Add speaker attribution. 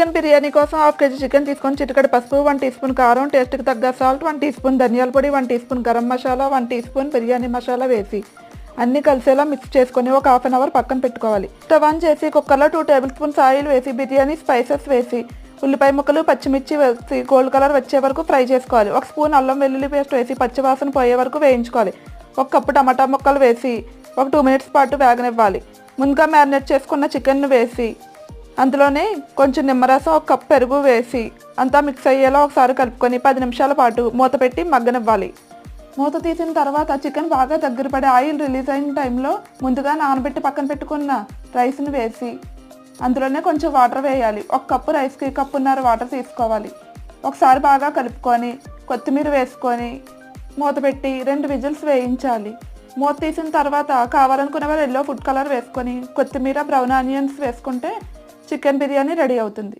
Speaker 1: Chicken biryani కోసం half KG chicken తీసుకొని చిటికడ పసుపు వన్ టీ స్పూన్ కారం టేస్ట్కి తగ్గ సాల్ట్ వన్ టీ స్పూన్ ధనియాల పొడి one teaspoon garam masala one teaspoon biryani masala వేసి అన్ని కలిసేలా మిక్స్ చేసుకొని ఒక హాఫ్ అన్ అవర్ పక్కన పెట్టుకోవాలి. స్టవ్ ఆన్ చేసి కుక్కర్లో టూ టేబుల్ స్పూన్స్ ఆయిల్ వేసి బిర్యానీ స్పైసెస్ వేసి ఉల్లిపాయ ముక్కలు పచ్చిమిర్చి వేసి గోల్డ్ కలర్ వచ్చే వరకు ఫ్రై చేసుకోవాలి. ఒక స్పూన్ అల్లం వెల్లుల్లి పేస్ట్ వేసి పచ్చివాసన పోయే వరకు వేయించుకోవాలి. ఒక కప్పు టమాటా ముక్కలు వేసి ఒక టూ మినిట్స్ పాటు వేగనివ్వాలి. ముందుగా మ్యారినేట్ చేసుకున్న చికెన్ వేసి అందులోనే కొంచెం నిమ్మరసం ఒక కప్ పెరుగు వేసి అంతా మిక్స్ అయ్యేలా ఒకసారి కలుపుకొని పది నిమిషాల పాటు మూత పెట్టి మగ్గనివ్వాలి. మూత తీసిన తర్వాత చికెన్ బాగా దగ్గర పడే ఆయిల్ రిలీజ్ అయిన టైంలో ముందుగా నానబెట్టి పక్కన పెట్టుకున్న రైస్ని వేసి అందులోనే కొంచెం వాటర్ వేయాలి. ఒక కప్పు రైస్కి కప్పున్నర వాటర్ తీసుకోవాలి. ఒకసారి బాగా కలుపుకొని కొత్తిమీర వేసుకొని మూత పెట్టి రెండు విజిల్స్ వేయించాలి. మూత తీసిన తర్వాత కావాలనుకునే వారు ఎల్లో ఫుడ్ కలర్ వేసుకొని కొత్తిమీర బ్రౌన్ ఆనియన్స్ వేసుకుంటే చికెన్ బిర్యానీ రెడీ అవుతుంది.